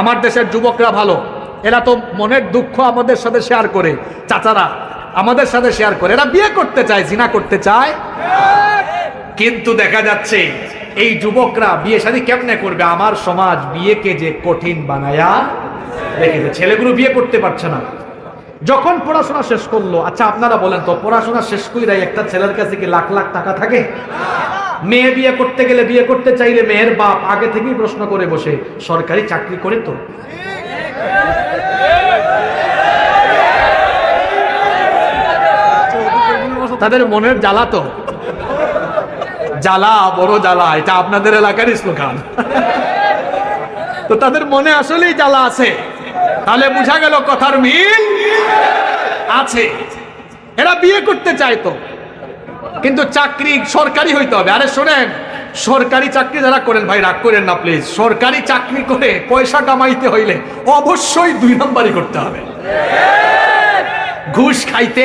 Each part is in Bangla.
আমার দেশের যুবকরা ভালো। এরা তো মনের দুঃখ আমাদের সাথে শেয়ার করে। চাচারা, আমাদের সাথে শেয়ার করে। এরা বিয়ে করতে চায়, জিনা করতে চায়। কিন্তু দেখা যাচ্ছে, এই যুবকরা বিয়ে শাদী কেমনে করবে? আমার সমাজ বিয়েকে যে কঠিন বানায়া রেখেছে ছেলেগুলো বিয়ে করতে পারছে না। যখন পড়াশোনা শেষ করল আচ্ছা আপনারা বলেন তো, পড়াশোনা শেষ কইরাই একটা ছেলের কাছে কি লাখ লাখ টাকা থাকে? মেয়ে বিয়ে করতে গেলে বিয়ে করতে চাইলে মেয়ের বাপ আগে থেকেই প্রশ্ন করে বসে, সরকারি চাকরি করে তো। তাদের মনের জ্বালা তো। জ্বালা, বড় জ্বালা, এটা আপনাদের এলাকার স্লোগান। তো তাদের মনে আসলেই জ্বালা আছে। তাহলে বোঝা গেল কথার মিল আছে। এরা বিয়ে করতে চাইতো কিন্তু চাকরি সরকারি হইতে হবে। আরে শোনেন, সরকারি চাকরি যারা করেন, ভাই, রাগ করেন না প্লিজ সরকারি চাকরি করে পয়সা কামাইতে হইলে অবশ্যই দুই নম্বরই করতে হবে। ঘুষ খাইতে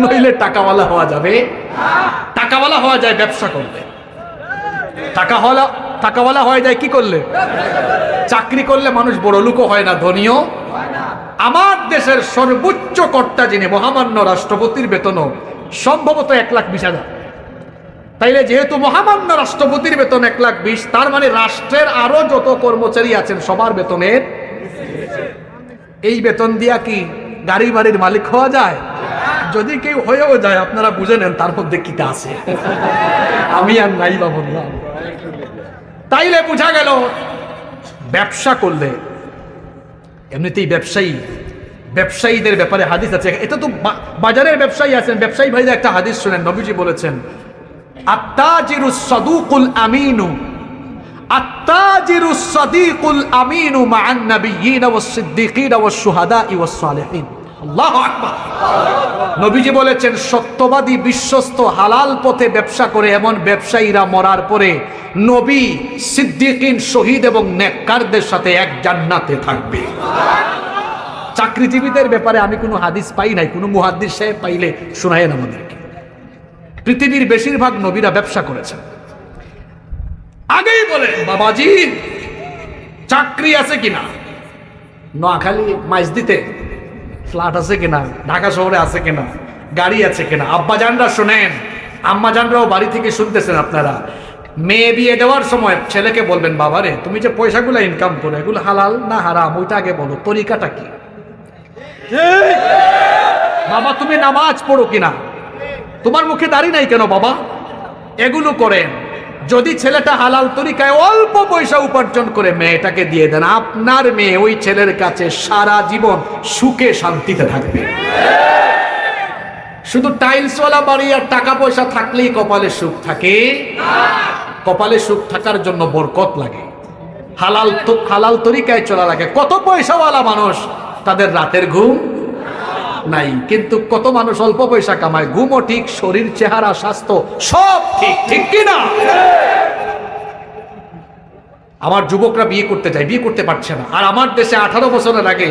নইলে টাকাওয়ালা হওয়া যাবে। টাকাওয়ালা হওয়া যায়, ব্যবসা করলে। টাকা হওয়া টাকাওয়ালা হয়ে যায় কি করলে? চাকরি করলে মানুষ বড় লোকও হয় না, ধনীও আমার দেশের সর্বোচ্চ কর্তা যিনি, মহামান্য রাষ্ট্রপতির বেতনও সম্ভবত এক লাখ বিশ হাজার। তাইলে যেহেতু মহামান্য রাষ্ট্রপতির বেতন এক লাখ বিশ, তার মানে রাষ্ট্রের আরও যত কর্মচারী আছেন, সবার বেতনের এই বেতন দিয়া কি গাড়ি বাড়ির মালিক হওয়া যায়? যদি কেউ হয়েও যায়, আপনারা বুঝে নেন তার মধ্যে কিটা আছে। আমি আর নাই বা বললাম। তাইলে বোঝা গেল, ব্যবসা করলে, এমনিতেই ব্যবসায়ী ব্যবসায়ীদের ব্যাপারে হাদিস আছে। এটা তো বাজারের ব্যবসায়ী আছেন, ব্যবসায়ী ভাইদের একটা হাদিস শুনেন, নবীজি বলেছেন, আত্তাজিরু সাদুকুল আমিনু, আত্তাজিরু সাদিকুল আমিনু মা'আন নাবিয়্যিন ওয়াস সিদ্দিকিন ওয়াস শুহাদা'i ওয়াস সালিহিন। আল্লাহু আকবার। নবীজি বলেছেন, সত্যবাদী বিশ্বস্ত হালাল পথে ব্যবসা করে এমন ব্যবসায়ীরা মরার পরে নবী সিদ্দিকিন শহীদ এবং নেককারদের সাথে এক জান্নাতে থাকবে। চাকরিজীবীদের ব্যাপারে আমি কোনো হাদিস পাই নাই, কোনো মুহাদ্দিস সাহেব পাইলে শোনায়েন আমাদেরকে। পৃথিবীর বেশিরভাগ নবীরা ব্যবসা করেছেন। আগেই বলেন বাবাজি, চাকরি আছে কিনা? নোয়াখালী মাইজ দিতে ফ্ল্যাট আছে কিনা? ঢাকা শহরে আছে কিনা? গাড়ি আছে কিনা? আব্বাজানরা শোনেন, আম্মাজানরাও বাড়ি থেকে শুনতেছেন আপনারা। মেয়ে বিয়ে দেওয়ার সময় ছেলেকে বলবেন, বাবারে, তুমি যে পয়সাগুলো ইনকাম করো, এগুলো হালাল না হারাম, ওইটা আগে বলো, তরিকাটা কি? বাবা, তুমি নামাজ পড়ো কিনা? তোমার মুখে দাড়ি নাই কেন বাবা? এগুলো করেন। যদি ছেলেটা হালাল তরিকায় অল্প পয়সা উপার্জন করে মেয়েটাকে দিয়ে দেন, আপনার মেয়ে ওই ছেলের কাছে সারা জীবন সুখে শান্তিতে থাকবে। শুধু টাইলসওয়ালা বাড়ি আর টাকা পয়সা থাকলেই কপালে সুখ থাকে। কপালে সুখ থাকার জন্য বরকত লাগে। হালাল হালাল তরিকায় চলা লাগে। কত পয়সাওয়ালা মানুষ তাদের রাতের ঘুম নাই। কিন্তু কত মানুষ অল্প পয়সা কামায়, ঘুমও ঠিক, শরীর, চেহারা, স্বাস্থ্য সব ঠিক ঠিক কিনা? আমার যুবকরা বিয়ে করতে চায় বিয়ে করতে পারছে না। আর আমার দেশে আঠারো বছরের আগে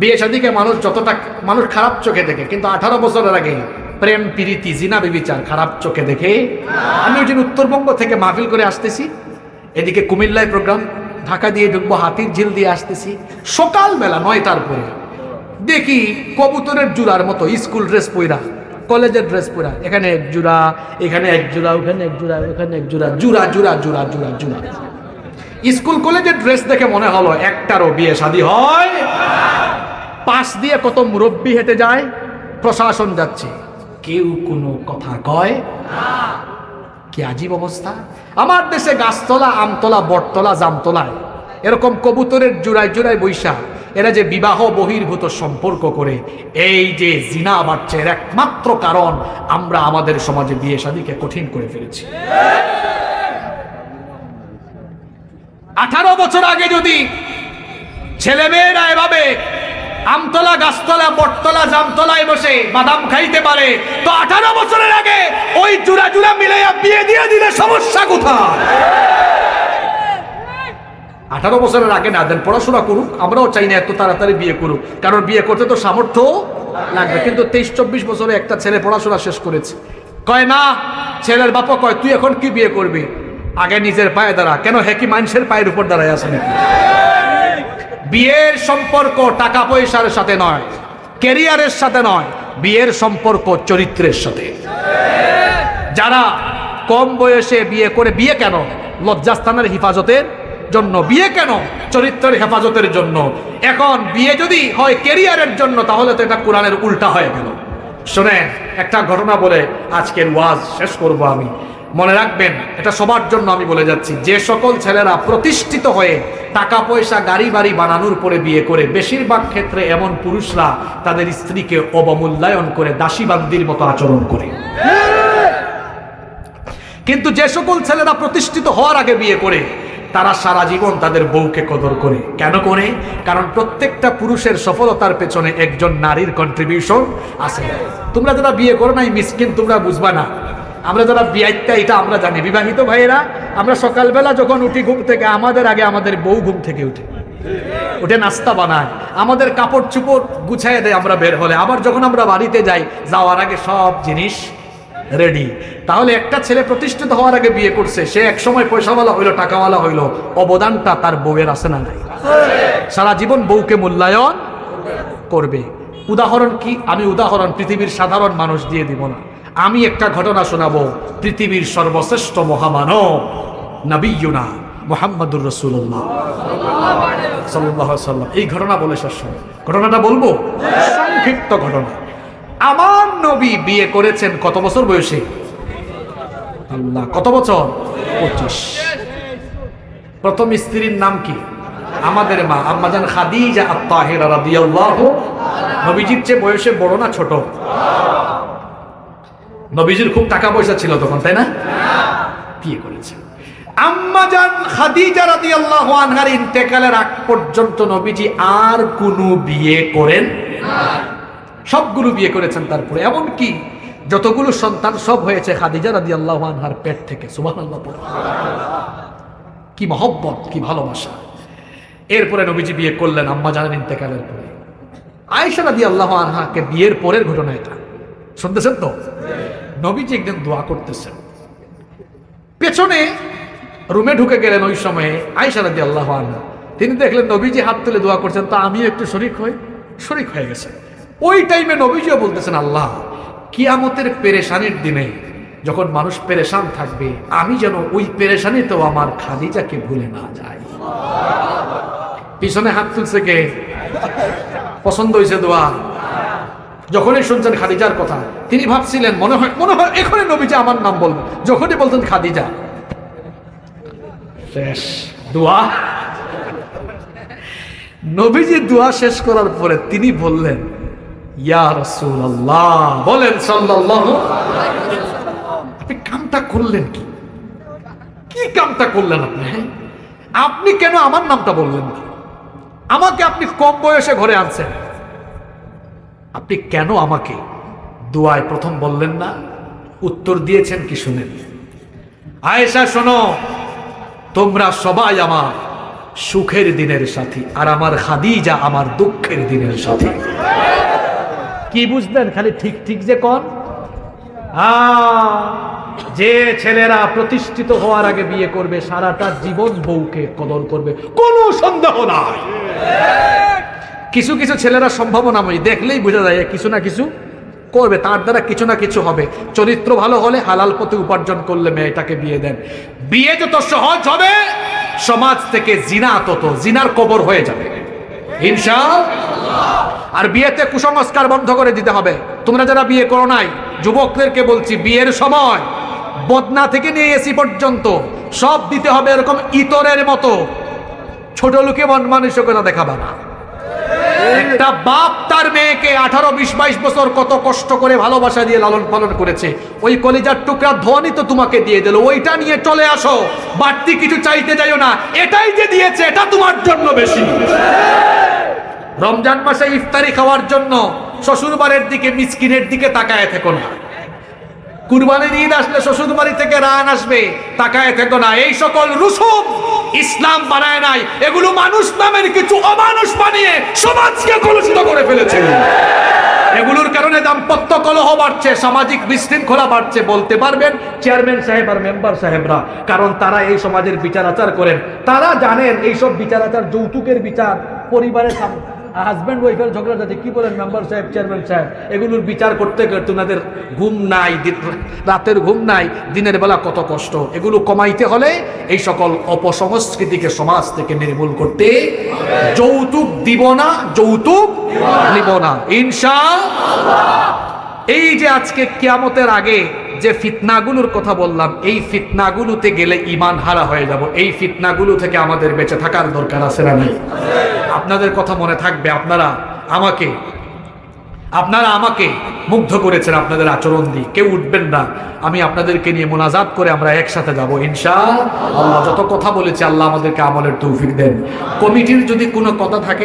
বিয়ে সাদিকে মানুষ যতটা মানুষ খারাপ চোখে দেখে, কিন্তু আঠারো বছরের আগে প্রেম, প্রীতি, জিনা, বিবিচার খারাপ চোখে দেখে, আমি ওই উত্তরবঙ্গ থেকে মাহফিল করে আসতেছি। এদিকে কুমিল্লায় প্রোগ্রাম ঢাকা দিয়ে ঢুকবো, হাতির ঝিল দিয়ে আসতেছি। সকালবেলা নয়টার পরে দেখি কবুতরের জুড়ার মতো স্কুল ড্রেস পইরা, কলেজের ড্রেস পরা এখানে এক জোড়া, এখানে এক জোড়া, ওখানে এক জোড়া, ওখানে এক জোড়া, জুড়া জুড়া জুড়া জুড়া জুড়া। স্কুল কলেজের ড্রেস দেখে মনে হলো একটারও বিয়ে শাদী হয়। পাশ দিয়ে কত মুরব্বী হেঁটে যায়, প্রশাসন যাচ্ছে। কেউ কোনো কথা কয়? কি আজীব অবস্থা? আমার দেশে গাছতলা, আমতলা, বটতলা, জামতলায় এরকম কবুতরের জোড়ায় জোড়ায় বৈশা এরা যে বিবাহ বহির্ভূত সম্পর্ক করে, এই যে জিনা বাড়ছে এর একমাত্র কারণ আমরা আমাদের সমাজে বিয়ে শাদীকে কঠিন করে ফেলেছি। আঠারো বছর আগে যদি ছেলেমেয়েরা এভাবে আমতলা, গাছতলা, বটতলা, জামতলায় বসে বাদাম খাইতে পারে। তো আঠারো বছরের আগে ওই জুড়া জুড়া মিলে বিয়ে দিয়ে দিলে সমস্যা কোথায়? আঠারো বছরের আগে না দেন, পড়াশোনা করুক, আমরাও চাই না এত তাড়াতাড়ি বিয়ে করুক। কারণ বিয়ে করতে তো সামর্থ্য লাগবে, কিন্তু তেইশ, চব্বিশ বছরে একটা ছেলে পড়াশোনা শেষ করেছে। কয় না ছেলের বাবা কয়, তুই এখন কি বিয়ে করবি? আগে নিজের পায়ে দাঁড়া। কেন হ্যাকি মানুষের পায়ের উপর দাঁড়ায় আছে নাকি? বিয়ের সম্পর্ক টাকা পয়সার সাথে নয় কেরিয়ারের সাথে নয়, বিয়ের সম্পর্ক চরিত্রের সাথে। যারা কম বয়সে বিয়ে করে, বিয়ে কেন? লজ্জাস্থানের হেফাজতের জন্য। বিয়ে কেন? চরিত্রের হেফাজতের জন্য। এখন বিয়ে যদি হয় কেরিয়ারের জন্য, তাহলে তো এটা কোরআনের উল্টা হয়ে গেল। শোনেন, একটা ঘটনা বলে আজকের ওয়াজ শেষ করব আমি। মনে রাখবেন, এটা সবার জন্য আমি বলে যাচ্ছি। যে সকল ছেলেরা প্রতিষ্ঠিত হয়ে টাকা পয়সা গাড়ি বাড়ি বানানোর পরে বিয়ে করে, বেশিরভাগ ক্ষেত্রে এমন পুরুষরা তাদের স্ত্রীকে অবমূল্যায়ন করে, দাসীবান্দির মতো আচরণ করে। কিন্তু যে সকল ছেলেরা প্রতিষ্ঠিত হওয়ার আগে বিয়ে করে তারা সারা জীবন তাদের বউকে কদর করে। কেন করে? কারণ প্রত্যেকটা পুরুষের সফলতার পেছনে একজন নারীর কন্ট্রিবিউশন আছে। তোমরা যারা বিয়ে করো নাই, মিসকিন, তোমরা বুঝবা না। আমরা যারা বিয়াইতা এটা আমরা জানি। বিবাহিত ভাইয়েরা, আমরা সকালবেলা যখন উঠি ঘুম থেকে, আমাদের আগে আমাদের বউ ঘুম থেকে উঠে। উঠে নাস্তা বানায়। আমাদের কাপড় চুপড় গুছাই দেয় আমরা বের হলে। আবার যখন আমরা বাড়িতে যাই, যাওয়ার আগে সব জিনিস রেডি। তাহলে একটা ছেলে প্রতিষ্ঠিত হওয়ার আগে বিয়ে করছে, সে এক সময় পয়সাওয়ালা হইল, টাকাওয়ালা হইল, অবদানটা তার বউয়ের আছে না নাই? সারা জীবন বউকে মূল্যায়ন করবে। উদাহরণ কি? আমি উদাহরণ, পৃথিবীর সাধারণ মানুষ দিয়ে দিব না। আমি একটা ঘটনা শোনাবো, পৃথিবীর সর্বশ্রেষ্ঠ মহামানব, নবীনা মোহাম্মদুর রসুল্লাহ সাল্লাহ সাল্লাম এই ঘটনা বলে শেষ। ঘটনাটা বলব? সংক্ষিপ্ত ঘটনা। আমার নবী বিয়ে করেছেন কত বছর বয়সে? আল্লাহ, কত বছর? পঁচিশ। প্রথম স্ত্রীর নাম কি? আমাদের মা, আম্মাজান খাদিজা আত্মাহিরা রাদিয়াল্লাহু নবীজির চেয়ে বয়সে বড় না ছোট? নবীজির খুব টাকা পয়সা ছিল তখন, তাই না? বিয়ে করেছেন। আম্মাজান খাদিজা রাদিয়াল্লাহু আনহার ইন্তেকালের আগ পর্যন্ত নবীজি আর কোনো বিয়ে করেন সবগুলো বিয়ে করেছেন তারপরে। এমন কি যতগুলো সন্তান সব হয়েছে খাদিজা রাদি আল্লাহ আনহার পেট থেকে, সুবহানাল্লাহ পড়ো। কি মহব্বত, কি ভালোবাসা। এরপরে নবীজি বিয়ে করলেন আম্মা জানেন ইন্তেকালের পরে। আয়েশা আল্লাহ আনহাকে বিয়ের পরের ঘটনা এটা। শুনতেছেন তো? নবীজি একদিন দোয়া করতেছেন। পেছনে রুমে ঢুকে গেলেন ওই সময়ে আয়সা রাদি আল্লাহ আনহা। তিনি দেখলেন নবীজি হাত তুলে দোয়া করছেন, তা আমিও একটু শরিক হই। শরিক হয়ে গেছে। ওই টাইমে নবীজিও বলতেছেন, আল্লাহ, কিয়ামতের পেরেশানির দিনে যখন মানুষ পেরেশান থাকবে, আমি যেন ওই পেরেশানিতেও আমার খাদিজাকে ভুলে না যাই। পিছনে হাত তুলছে কে? পছন্দ হয়েছে দোয়া। যখনই শুনছেন খাদিজার কথা, তিনি ভাবছিলেন, মনে হয় মনে হয় এখনই নবীজি আমার নাম বলবেন যখনই বলতেন খাদিজা, শেষ দোয়া। নবীজি দোয়া শেষ করার পরে তিনি বললেন বলেন আপনি কামটা করলেন কি? কি কামটা করলেন আপনি হ্যাঁ? আপনি কেন আমার নামটা বললেন আমাকে আপনি কম বয়সে ঘরে আনছেন। আপনি কেন আমাকে দোয়ায় প্রথম বললেন না, উত্তর দিয়েছেন কি শুনেন? আয়েশা, শোনো, তোমরা সবাই আমার সুখের দিনের সাথী, আর আমার খাদিজা আমার দুঃখের দিনের সাথী। কি বুঝলেন? খালি ঠিক ঠিক যে কন? যে ছেলেরা প্রতিষ্ঠিত হওয়ার আগে বিয়ে করবে, সারাটা জীবন বউকে কদর করবে। কোনো সন্দেহ নাই। কিছু কিছু ছেলেরা সম্ভাবনা দেখলেই বোঝা যায় কিছু না কিছু করবে। তার দ্বারা কিছু না কিছু হবে। চরিত্র ভালো হলে হালাল পথে উপার্জন করলে মেয়েটাকে বিয়ে দেন। বিয়ে যত সহজ হবে, সমাজ থেকে জিনা তত, জিনার কবর হয়ে যাবে। ইনশা আর বিয়েতে কুসংস্কার বন্ধ করে দিতে হবে। তোমরা যারা বিয়ে করো নাই, যুবকদেরকে বলছি, বিয়ের সময় বদনা থেকে নিয়ে এসি পর্যন্ত সব দিতে হবে এরকম ইতরের মতো। ছোট লোকে মন মানসিকতা দেখাবা না। একটা বাপ তার মেয়েকে আঠারো, বিশ, বাইশ বছর কত কষ্ট করে ভালোবাসা দিয়ে লালন পালন করেছে। ওই কলিজার টুকরা ধনই তো তোমাকে দিয়ে দিল। ওইটা নিয়ে চলে আসো। বাড়তি কিছু চাইতে যাইও না। এটাই যে দিয়েছে, এটা তোমার জন্য বেশি। রমজান মাসে ইফতারি খাওয়ার জন্য শ্বশুর বাড়ির দিকে, মিসকিনের দিকে তাকায় থেকো না। কুরবানির ঈদ আসলে শ্বশুর বাড়ি থেকে রান আসবে, তাকায় থেকো না। এই সকল রুসুম ইসলাম বানায় নাই। এগুলো মানুষ নামের কিছু অমানুষ বানিয়ে সমাজকে কলুষিত করে ফেলেছে। এগুলোর কারণে দাম্পত্য কলহ বাড়ছে, সামাজিক বিশৃঙ্খলা বাড়ছে, বলতে পারবেন চেয়ারম্যান সাহেব আর মেম্বার সাহেবরা, কারণ তারা এই সমাজের বিচার আচার করেন। তারা জানেন এইসব বিচার আচার যৌতুকের বিচার পরিবারের হাজব্যান্ড ওয়াইফের ঝগড়া যাতে কি বলেন মেম্বার সাহেব চেয়ারম্যান সাহেব? এগুলোর বিচার করতে করতে ওনাদের ঘুম নাই রাতের ঘুম নাই, দিনের বেলা কত কষ্ট। এগুলো কমাইতে হলে এই সকল অপসংস্কৃতিকে সমাজ থেকে নির্মূল করতে যৌতুক দিব না, যৌতুক নিব না। ইনশা এই যে আজকে কিয়ামতের আগে যে ফিতনাগুলোর কথা বললাম, এই ফিতনাগুলোতে গেলে ইমান হারা হয়ে যাব। এই ফিতনাগুলো থেকে আমাদের বেঁচে থাকার দরকার আছে না নাই? আপনাদের কথা মনে থাকবে, আপনারা আমাকে আপনারা আমাকে মুগ্ধ করেছেন আপনাদের আচরণ দিয়ে। কেউ উঠবেন না। আমি আপনাদেরকে নিয়ে মোনাজাত করে আমরা একসাথে যাব ইনশা আল্লাহ যত কথা বলেছি, আল্লাহ আমাদেরকে আমলের তৌফিক দেন। কমিটির যদি কোনো কথা থাকে